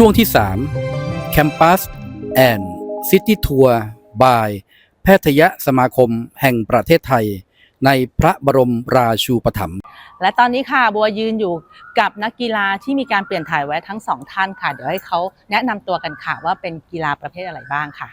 ช่วงที่ 3 Campus and City Tour by แพทยสมาคมแห่งประเทศไทย ในพระบรมราชูปถัมภ์และตอนนี้ค่ะบัวยืนอยู่กับนักกีฬาที่มีการเปลี่ยนถ่ายไว้ทั้งสองท่านค่ะ เดี๋ยวให้เขาแนะนำตัวกันค่ะว่าเป็นกีฬาประเภทอะไรบ้างค่ะ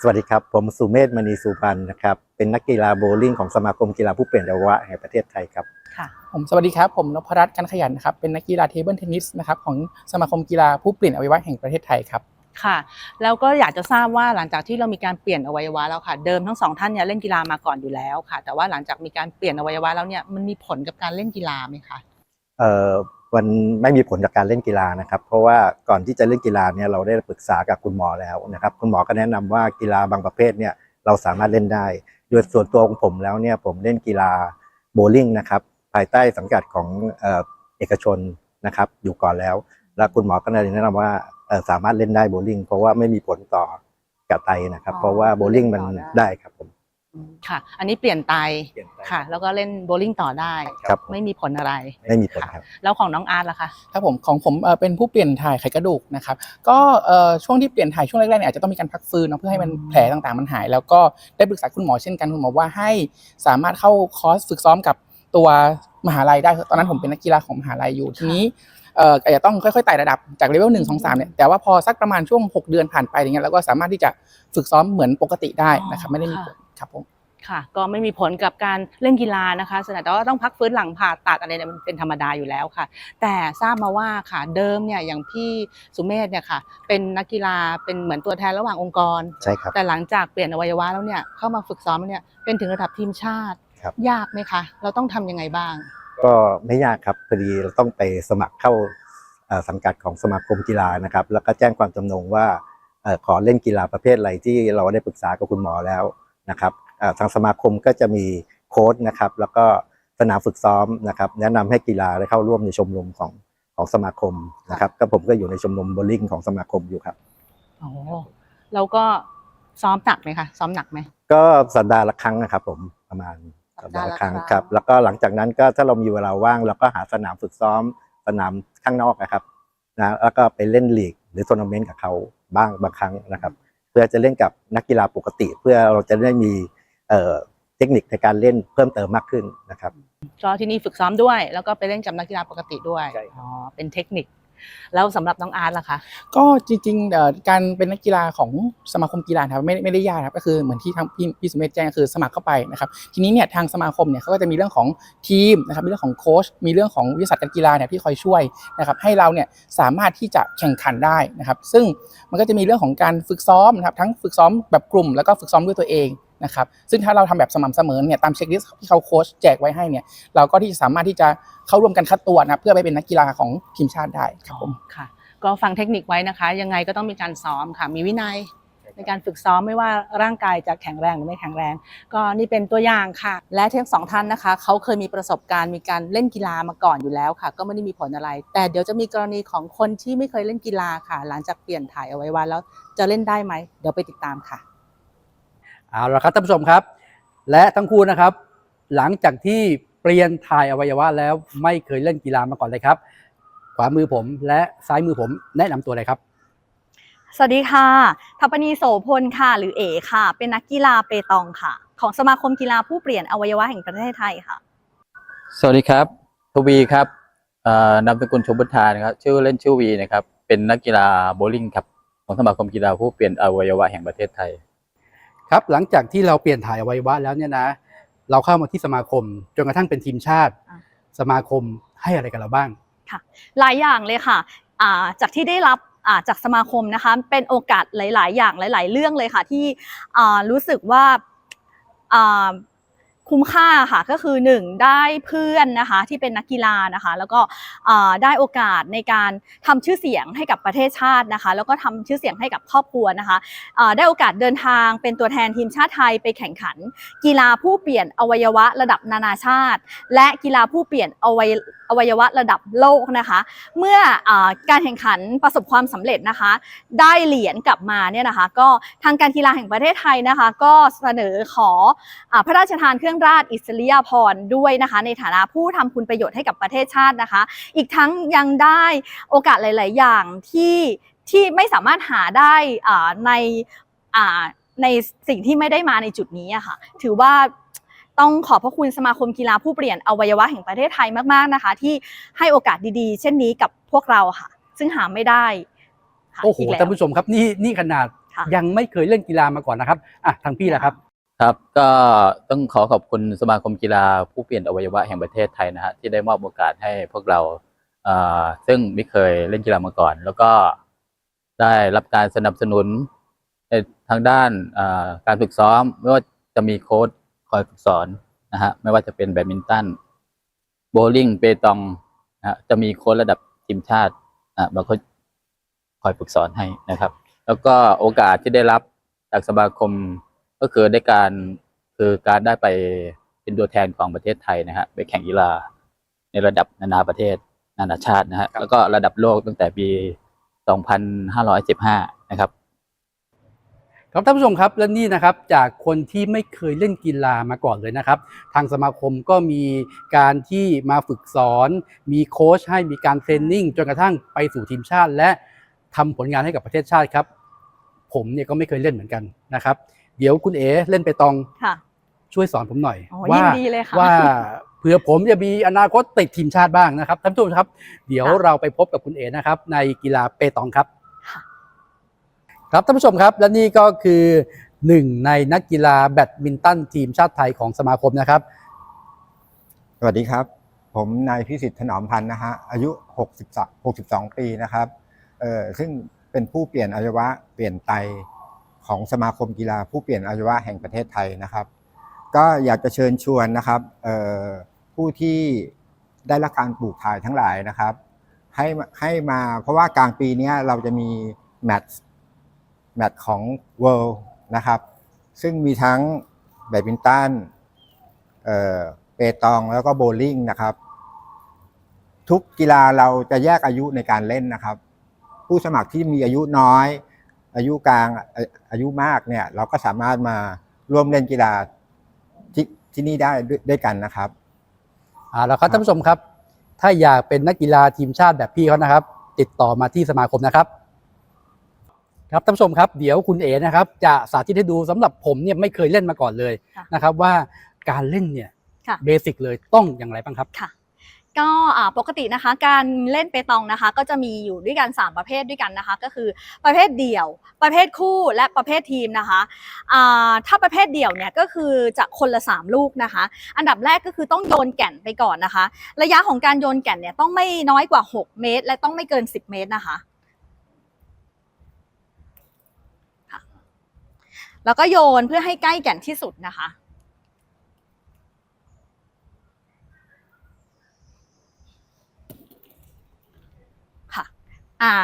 สวัสดีครับ ผมสุเมธมณีสุพรรณนะครับ เป็นนักกีฬาโบว์ลิ่งของสมาคมกีฬาผู้เปลี่ยนอวัยวะแห่งประเทศไทยครับค่ะผมสวัสดีครับ ผมนพรัตน์กันขยันนะครับเป็นนักกีฬาเทเบิลเทนนิสนะครับของสมาคมกีฬาผู้เปลี่ยนอวัยวะแห่งประเทศไทยครับค่ะ แล้วก็อยากจะทราบว่าหลังจากที่เรามีการเปลี่ยนอวัยวะแล้วค่ะ เดิมทั้งสองท่านเนี่ยเล่นกีฬามาก่อนอยู่แล้วค่ะ แต่ว่าหลังจากมีการเปลี่ยนอวัยวะแล้วเนี่ยมันมีผลกับการเล่นกีฬาไหมคะเอ่อมันไม่มีผลจากการเล่นกีฬานะครับ เพราะว่าก่อนที่จะเล่นกีฬาเนี่ยเราได้ปรึกษากับคุณหมอแล้วนะครับ คุณหมอก็แนะนำว่ากีฬาบางประเภทเนี่ยเราสามารถเล่นได้ โดยส่วนตัวของผมแล้วเนี่ยผมเล่นกีฬาโบลิ่งนะครับ ภายใต้สังกัดของเออเอกชนนะครับ อยู่ก่อนแล้ว แล้วคุณหมอก็แนะนำว่าสามารถเล่นได้โบลิ่งเพราะว่าไม่มีผลต่อกับไตนะครับ เพราะว่าโบลิ่งมันได้ครับผม ค่ะ อันนี้เปลี่ยนไตค่ะ แล้วก็เล่นโบว์ลิ่งต่อได้ ครับไม่มีผลอะไร ไม่มีผลครับแล้วของน้องอาร์ตล่ะคะ ครับผมของผมเอ่อเป็นผู้เปลี่ยนถ่ายไขกระดูกนะครับก็เอ่อช่วงที่เปลี่ยนถ่ายช่วงแรกๆเนี่ยอาจจะต้องมีการพักฟื้นเนาะเพื่อให้มันแผลต่างๆมันหาย แล้วก็ได้ปรึกษาคุณหมอเช่นกันคุณหมอว่าให้สามารถเข้าคอร์สฝึกซ้อมกับตัวมหาลัยได้ตอนนั้นผมเป็นนักกีฬาของมหาลัยอยู่ทีนี้เอ่ออาจจะต้องค่อยๆไต่ระดับจากเลเวลหนึ่งสองสามเนี่ยแต่ว่าพอสักประมาณช่วง6เดือนผ่านไปอย่างเงี้ยเราก็สามารถที่จะฝึกซ้อมเหมือนปกติได้นะครับไม่ได้มีผล ครับผมค่ะ ก็ไม่มีผลกับการเล่นกีฬานะคะแต่ว่าต้องพักฟื้นหลังผ่าตัดอะไรเนี่ยมันเป็นธรรมดาอยู่แล้วค่ะ แต่ทราบมาว่าค่ะเดิมเนี่ยอย่างพี่สุเมธเนี่ยค่ะ เป็นนักกีฬาเป็นเหมือนตัวแทนระหว่างองค์กร ใช่ครับ แต่หลังจากเปลี่ยนอวัยวะแล้วเนี่ยเข้ามาฝึกซ้อมแล้วเนี่ยเป็นถึงระดับทีมชาติ ครับ ยากไหมคะ เราต้องทำยังไงบ้าง ก็ไม่ยากครับพอดีเราต้องไปสมัครเข้าเอ่อสังกัดของสมาคมกีฬานะครับ แล้วก็แจ้งความจำนงว่าเอ่อขอเล่นกีฬาประเภทอะไรที่เราได้ปรึกษากับคุณหมอแล้ว นะครับเอ่อทางสมาคมก็จะมีโค้ชนะครับ แล้วก็สนามฝึกซ้อมนะครับ แนะนำให้กีฬาได้เข้าร่วมในชมรมของของสมาคมนะครับ ก็ผมก็อยู่ในชมรมโบว์ลิ่งของสมาคมอยู่ครับโอ้แล้วก็ซ้อมหนักไหมคะซ้อมหนักไหมก็สัปดาห์ละครั้งนะครับ ผมประมาณสัสัปปดาดาห์ห์ละละครั้งครั้งครับ แล้วก็หลังจากนั้นก็ถ้าเรามีเวลาว่างเราก็หาสนามฝึกซ้อมสนามข้างนอกนะครับนะแล้วก็ไปเล่นลีกหรือทัวร์นาเมนต์กับเขาบ้างบางครั้งนะครับ เพื่อจะเล่นกับนักกีฬาปกติ เพื่อเราจะได้มีเอ่อเทคนิคในการเล่นเพิ่มเติมมากขึ้นนะครับก็ที่นี่ฝึกซ้อมด้วย แล้วก็ไปเล่นกับนักกีฬาปกติด้วยใช่ครับ อ๋อเป็นเทคนิค แล้วสำหรับน้องอาร์ตล่ะคะก็จริงๆเอ่อการเป็นนักกีฬาของสมาคมกีฬาครับไม่ไม่ได้ยากครับก็คือเหมือนที่ทางพี่พี่สุเมธแจ้งคือสมัครเข้าไปนะครับทีนี้เนี่ยทางสมาคมเนี่ยเขาก็จะมีเรื่องของทีมนะครับมีเรื่องของโค้ชมีเรื่องของวิทยาศาสตร์การกีฬาเนี่ยที่คอยช่วยนะครับให้เราเนี่ยสามารถที่จะแข่งขันได้นะครับซึ่งมันก็จะมีเรื่องของการฝึกซ้อมนะครับทั้งฝึกซ้อมแบบกลุ่มแล้วก็ฝึกซ้อมด้วยตัวเอง นะครับซึ่งถ้าเราทำแบบสม่ำเสมอเนี่ยตามเช็คลิสต์ที่เขาโค้ชแจกไว้ให้เนี่ยเราก็ที่สามารถที่จะเข้าร่วมกันคัดตัวนะเพื่อไปเป็นนักกีฬาของทีมชาติได้ครับผมค่ะ ก็ฟังเทคนิคไว้นะคะ ยังไงก็ต้องมีการซ้อมค่ะ มีวินัยในการฝึกซ้อมไม่ว่าร่างกายจะแข็งแรงหรือไม่แข็งแรง ก็นี่เป็นตัวอย่างค่ะ และทั้งสองท่านนะคะเขาเคยมีประสบการณ์มีการเล่นกีฬามาก่อนอยู่แล้วค่ะ ก็ไม่ได้มีผลอะไร แต่เดี๋ยวจะมีกรณีของคนที่ไม่เคยเล่นกีฬาค่ะ หลังจากเปลี่ยนถ่ายเอาไว้ว่าแล้วจะเล่นได้ไหมเดี๋ยวไปติดตามค่ะ เอาละครับท่านผู้ชมครับ และทั้งคู่นะครับ หลังจากที่เปลี่ยนถ่ายอวัยวะแล้วไม่เคยเล่นกีฬามาก่อนเลยครับ ขวามือผมและซ้ายมือผมแนะนำตัวเลยครับ สวัสดีค่ะทัปปณีโสพลค่ะ หรือเอค่ะ เป็นนักกีฬาเปตองค่ะ ของสมาคมกีฬาผู้เปลี่ยนอวัยวะแห่งประเทศไทยค่ะ สวัสดีครับทวีครับเอ่อนามสกุลชมบุทานะครับชื่อเล่นชื่อวีนะครับเป็นนักกีฬาโบว์ลิ่งครับของสมาคมกีฬาผู้เปลี่ยนอวัยวะแห่งประเทศไทย ครับหลังจากที่เราเปลี่ยนถ่ายอวัยวะแล้วเนี่ยนะ เราเข้ามาที่สมาคม จนกระทั่งเป็นทีมชาติอะสมาคมให้อะไรกับเราบ้างหลายอย่างเลยค่ะอ่าจากที่ได้รับอ่าจากสมาคมนะคะเป็นโอกาสหลาย ๆ อย่างหลาย ๆ เรื่องเลยค่ะที่อ่ารู้สึกว่าอ่า คุ้มค่าค่ะก็คือหนึ่งได้เพื่อนนะคะที่เป็นนักกีฬานะคะ แล้วก็ได้โอกาสในการทำชื่อเสียงให้กับประเทศชาตินะคะ แล้วก็ทำชื่อเสียงให้กับครอบครัวนะคะได้โอกาสเดินทางเป็นตัวแทนทีมชาติไทยไปแข่งขัน กีฬาผู้เปลี่ยนอวัยวะระดับนานาชาติ และกีฬาผู้เปลี่ยนอวัยอวัยวะระดับโลกนะคะ เมื่ออการแข่งขันประสบความสำเร็จนะคะ ได้เหรียญกลับมาเนี่ยนะคะ ก็ทางการกีฬาแห่งประเทศไทยนะคะ ก็เสนอขออพระราชทานเครื่องราชอิสริยาภรณ์ด้วยนะคะ ในฐานะผู้ทำคุณประโยชน์ให้กับประเทศชาตินะคะ อีกทั้งยังได้โอกาสหลาย ๆ อย่างที่ที่ไม่สามารถหาได้อ่าในอ่าในสิ่งที่ไม่ได้มาในจุดนี้อะค่ะ ถือว่าต้องขอบพระคุณสมาคมกีฬาผู้เปลี่ยนอวัยวะแห่งประเทศไทยมาก ๆ นะคะ ที่ให้โอกาสดี ๆ เช่นนี้กับพวกเราค่ะ ซึ่งหาไม่ได้ค่ะโอ้โหกแล้วท่านผู้ชมครับนี่นี่ขนาดค่ะยังไม่เคยเล่นกีฬามาก่อนนะครับอะทางพี่ละครับ ครับก็ต้องขอขอบคุณสมาคมกีฬาผู้เปลี่ยนอวัยวะแห่งประเทศไทยนะฮะที่ได้มอบโอกาสให้พวกเราเซึ่งไม่เคยเล่นกีฬามาก่อน แล้วก็ได้รับการสนับสนุนในทางด้านการฝึกซ้อม ไม่ว่าจะมีโค้ชคอยฝึกสอนนะฮะไม่ว่าจะเป็นแบดมินตันโบลิ่งเปตองนะฮะจะมีโค้ชระดับทีมชาติอะบางคนคอยฝึกสอนให้นะครับ แล้วก็โอกาสที่ได้รับจากสมาคม ก็คือได้การคือการได้ไปเป็นตัวแทนของประเทศไทยนะฮะไปแข่งกีฬาในระดับนานาประเทศนานาชาตินะฮะแล้วก็ระดับโลกตั้งแต่ปี 2515 นะครับ ครับท่านผู้ชมครับและนี่นะครับจากคนที่ไม่เคยเล่นกีฬามาก่อนเลยนะครับ ทางสมาคมก็มีการที่มาฝึกสอน มีโค้ชให้มีการเทรนนิ่งจนกระทั่งไปสู่ทีมชาติ และทำผลงานให้กับประเทศชาติครับ ผมเนี่ยก็ไม่เคยเล่นเหมือนกันนะครับ เดี๋ยวคุณเอ๋เล่นไปตองค่ะช่วยสอนผมหน่อยโอ้ว่ายินดีเลยค่ะว่าเผื่อผมจะมีอนาคตติดทีมชาติบ้างนะครับท่านผู้ชมครับ เดี๋ยวค่ะเราไปพบกับคุณเอ๋นะครับ ในกีฬาเปตองครับค่ะครับท่านผู้ชมครับและนี่ก็คือหนึ่งในนักกีฬาแบดมินตันทีมชาติไทยของสมาคมนะครับ สวัสดีครับ ผมนายพิสิทธิ์ถนอมพันธ์นะฮะอายุ62 62 ปีนะครับเอ่อซึ่งเป็นผู้เปลี่ยนอวัยวะเปลี่ยนไต ของสมาคมกีฬาผู้เปลี่ยนอวัยวะแห่งประเทศไทยนะครับ ก็อยากจะเชิญชวนนะครับผู้ที่ได้รับการปลูกถ่ายทั้งหลายนะครับให้ให้มาเพราะว่ากลางปีนี้เราจะมีแมตช์แมตช์ของ World นะครับ ซึ่งมีทั้งแบดมินตันเอ่อเปตองแล้วก็โบลิ่งนะครับ ทุกกีฬาเราจะแยกอายุในการเล่นนะครับ ผู้สมัครที่มีอายุน้อย อายุกลางเอ่ออายุมากเนี่ยเราก็สามารถมาร่วมเล่นกีฬาที่ที่นี่ได้ด้วยด้วยกันนะครับอ่าแล้วครับท่านผู้ชมครับ ถ้าอยากเป็นนักกีฬาทีมชาติแบบพี่เขานะครับ ติดต่อมาที่สมาคมนะครับ ครับท่านผู้ชมครับเดี๋ยวคุณเอ๋นะครับ จะสาธิตให้ดูสำหรับผมเนี่ยไม่เคยเล่นมาก่อนเลยค่ะนะครับ ว่าการเล่นเนี่ยค่ะเบสิกเลยต้องอย่างไรบ้างครับค่ะ ก็ปกตินะคะการเล่นเปตองนะคะ ก็จะมีอยู่ด้วยกัน 3 ประเภทด้วยกันนะคะ ก็คือประเภทเดี่ยว ประเภทคู่และประเภททีมนะคะถ้าประเภทเดี่ยวเนี่ยก็คือจะคนละ 3 ลูกนะคะ อันดับแรกก็คือต้องโยนแก่นไปก่อนนะคะ ระยะของการโยนแก่นเนี่ยต้องไม่น้อยกว่า 6 เมตร และต้องไม่เกิน 10 เมตรนะคะแล้วก็โยนเพื่อให้ใกล้แก่นที่สุดนะคะ อ่า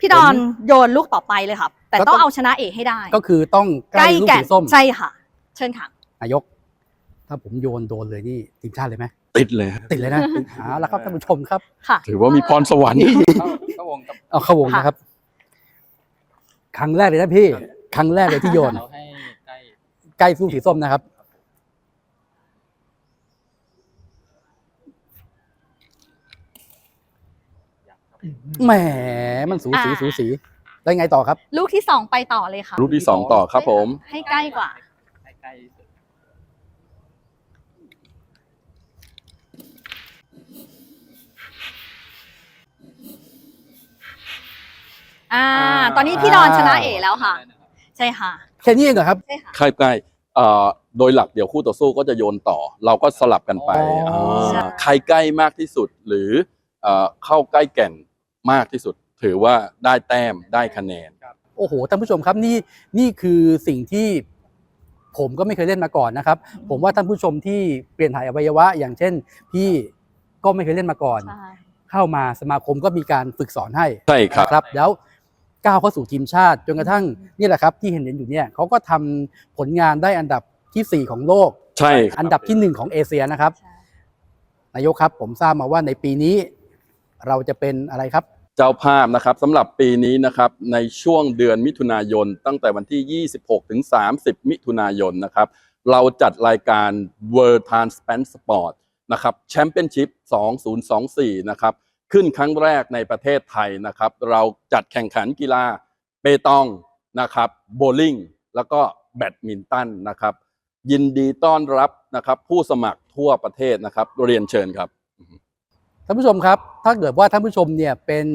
พี่ดอนผมโยนลูกต่อไปเลยค่ะแต่ก็ต้ต้อองงเอาชนะเอกให้ได้ ก็คือต้องใกล้ลูกแก่นสีส้มใช่ค่ะ เชิญค่ะนายก ถ้าผมโยนโดนเลยนี่ทีมชาติเลยไหมติดเลยฮะติดเลยนะเอาละครับท่านผู้ชมครับ ค่ะ ถือว่ามีพรสวรรค์เข้าวงกับเอาเข้าวงนะครับ ครั้งแรกเลยนะพี่ ครั้งแรกเลยที่โยนเราให้ใกล้ใกล้ลูกสีส้มนะครับ แหมมันสูสีอ่า สูสีได้ไงต่อครับ ลูกที่สองไปต่อเลยค่ะลูกที่สองต่อครับผม ให้ใกล้กว่าให้ใกล้สุดอ่า ตอนนี้พี่ดอนชนะเอกแล้วค่ะใช่ค่ะ แค่นี้เองเหรอครับใช่ค่ะใกล้ใกล้เอ่อโดยหลักเดี๋ยวคู่ต่อสู้ก็จะโยนต่อ เราก็สลับกันไปอ๋ออ่าใครใกล้มากที่สุดหรือเอ่อเข้าใกล้แก่น มากที่สุด ถือว่าได้แต้มได้คะแนน โอ้โหท่านผู้ชมครับนี่นี่คือสิ่งที่ผมก็ไม่เคยเล่นมาก่อนนะครับ ผมว่าท่านผู้ชมที่เปลี่ยนถ่ายอวัยวะ อย่างเช่น พี่ก็ไม่เคยเล่นมาก่อนใช่เข้ามาสมาคมก็มีการฝึกสอนให้ใช่ครับ นะครับ แล้วก้าวเข้าสู่ทีมชาติจนกระทั่งนี่แหละครับ ที่เห็นเห็นอยู่เนี่ยเขาก็ทำผลงานได้อันดับทีสี่4 ของโลก ใช่ครับ อันดับทีหนึ่1 ของเอเชียนะครับใช่นายกครับผมทราบมาว่าในปีนี้ เราจะเป็นอะไรครับ เจ้าภาพนะครับสำหรับปีนี้นะครับในช่วงเดือนมิถุนายน ตั้งแต่วันที่ 26 ถึง 30 มิถุนายนนะครับเราจัดรายการ World Transparent Sport นะครับแชมเปี้ยนชิพ 2024 นะครับขึ้นครั้งแรกในประเทศไทยนะครับ เราจัดแข่งขันกีฬาเปตองนะครับโบลิ่งแล้วก็แบดมินตันนะครับ ยินดีต้อนรับนะครับผู้สมัครทั่วประเทศนะครับเรียนเชิญครับ ท่านผู้ชมครับ ถ้าเกิดว่าท่านผู้ชมเนี่ยเป็น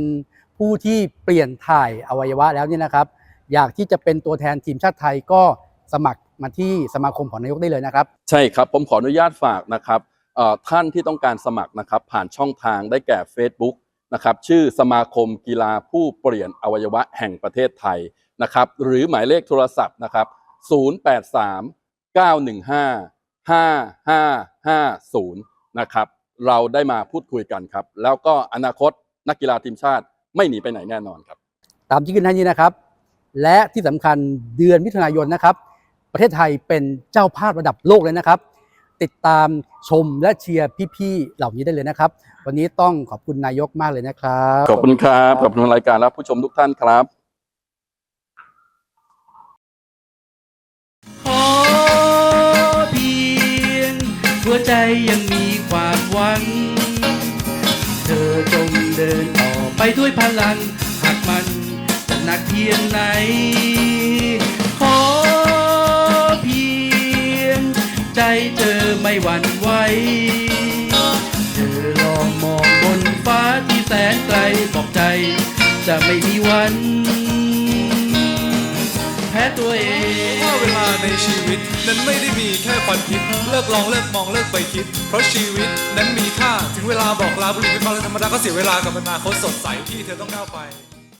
ผู้ที่เปลี่ยนถ่ายอวัยวะแล้วเนี่ยนะครับ อยากที่จะเป็นตัวแทนทีมชาติไทยก็สมัครมาที่สมาคมของนายกได้เลยนะครับ ใช่ครับ ผมขออนุญาตฝากนะครับเอ่อท่านที่ต้องการสมัครนะครับ ผ่านช่องทางได้แก่ Facebook นะครับชื่อสมาคมกีฬาผู้เปลี่ยนอวัยวะแห่งประเทศไทยนะครับ หรือหมายเลขโทรศัพท์นะครับ 083 915 5550 นะครับ เราได้มาพูดคุยกันครับ แล้วก็อนาคตนักกีฬาทีมชาติไม่หนีไปไหนแน่นอนครับ ตามที่ขึ้นให้นี้นะครับ และที่สำคัญเดือนมิถุนายนนะครับ ประเทศไทยเป็นเจ้าภาพระดับโลกเลยนะครับ ติดตามชมและเชียร์พี่ๆเหล่านี้ได้เลยนะครับ วันนี้ต้องขอบคุณนายกมากเลยนะครับ ขอบคุณครับขอบคุณรายการและผู้ชมทุกท่านครับ ใจยังมีความหวัง เธอจงเดินต่อไปด้วยพลัง หากมันจะหนักเพียงไหน ขอเพียง ใจเธอไม่หวั่นไหว เธอลองมองบนฟ้าที่แสนไกลบอกใจ จะไม่มีวัน พ้ตัวเองว่าเวลาในชีวิต นั้นไม่ได้มีแค่ควันพิษเลิกลองเลิกมองเลิกไปคิด เพราะชีวิตนั้นมีค่าถึงเวลาบอกลาบุหรี่ไฟฟ้าเรื่องธรรมดาก็เสียเวลากับอนาคตสดใสที่เธอต้องก้าวไป